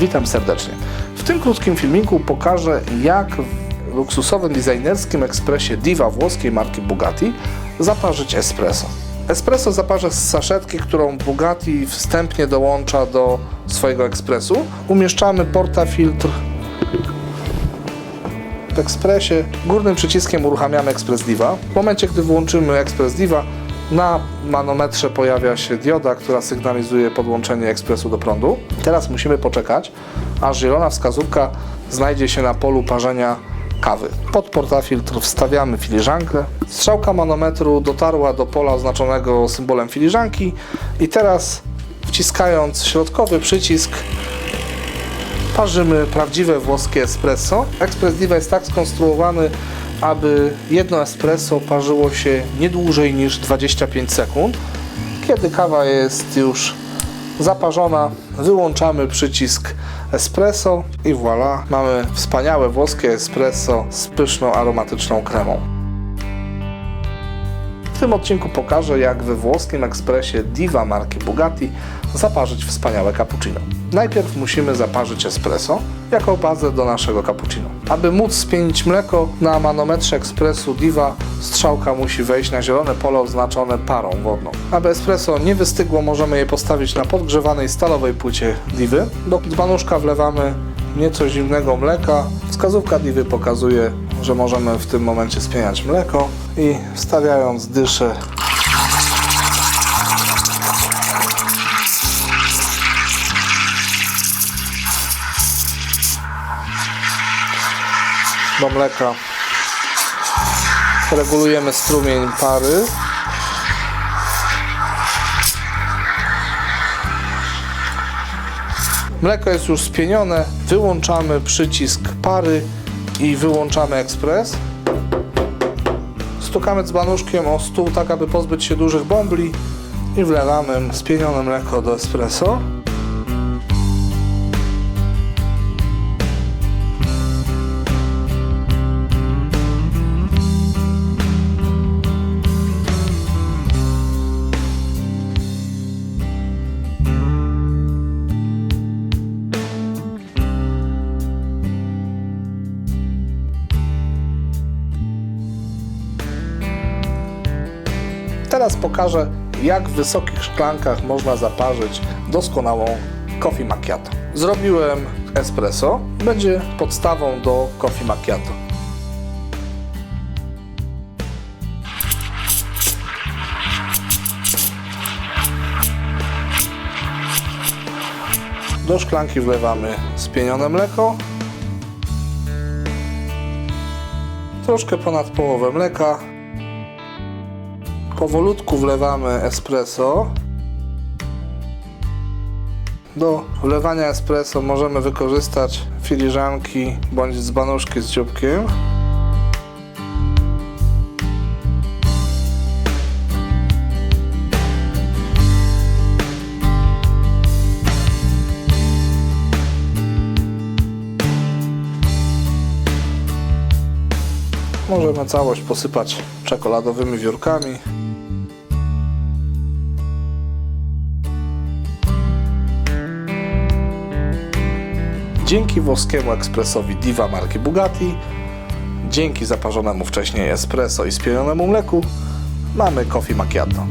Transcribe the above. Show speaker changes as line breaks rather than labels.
Witam serdecznie. W tym krótkim filmiku pokażę, jak w luksusowym designerskim ekspresie Diva włoskiej marki Bugatti zaparzyć espresso. Espresso zaparzę z saszetki, którą Bugatti wstępnie dołącza do swojego ekspresu. Umieszczamy portafiltr w ekspresie. Górnym przyciskiem uruchamiamy Express Diva. W momencie, gdy włączymy Express Diva, na manometrze pojawia się dioda, która sygnalizuje podłączenie ekspresu do prądu. Teraz musimy poczekać, aż zielona wskazówka znajdzie się na polu parzenia kawy. Pod portafiltr wstawiamy filiżankę. Strzałka manometru dotarła do pola oznaczonego symbolem filiżanki i teraz wciskając środkowy przycisk parzymy prawdziwe włoskie espresso. Express Diva jest tak skonstruowany, aby jedno espresso parzyło się nie dłużej niż 25 sekund. Kiedy kawa jest już zaparzona, wyłączamy przycisk espresso i voilà, mamy wspaniałe włoskie espresso z pyszną aromatyczną kremą. W tym odcinku pokażę, jak we włoskim ekspresie Diva marki Bugatti zaparzyć wspaniałe cappuccino. Najpierw musimy zaparzyć espresso jako bazę do naszego cappuccino. Aby móc spienić mleko, na manometrze ekspresu Diva strzałka musi wejść na zielone pole oznaczone parą wodną. Aby espresso nie wystygło, możemy je postawić na podgrzewanej stalowej płycie Divy. Do dzbanuszka wlewamy nieco zimnego mleka. Wskazówka Divy pokazuje, że możemy w tym momencie spieniać mleko i wstawiając dyszę. Do mleka. Regulujemy strumień pary. Mleko jest już spienione, wyłączamy przycisk pary i wyłączamy ekspres. Stukamy dzbanuszkiem o stół tak, aby pozbyć się dużych bąbli i wlewamy spienione mleko do espresso. Teraz pokażę, jak w wysokich szklankach można zaparzyć doskonałą coffee macchiato. Zrobiłem espresso, będzie podstawą do coffee macchiato. Do szklanki wlewamy spienione mleko, troszkę ponad połowę mleka, powolutku wlewamy espresso. Do wlewania espresso możemy wykorzystać filiżanki bądź dzbanuszki z dzióbkiem. Możemy całość posypać czekoladowymi wiórkami. Dzięki włoskiemu ekspresowi Diva marki Bugatti, dzięki zaparzonemu wcześniej espresso i spienionemu mleku, mamy coffee macchiato.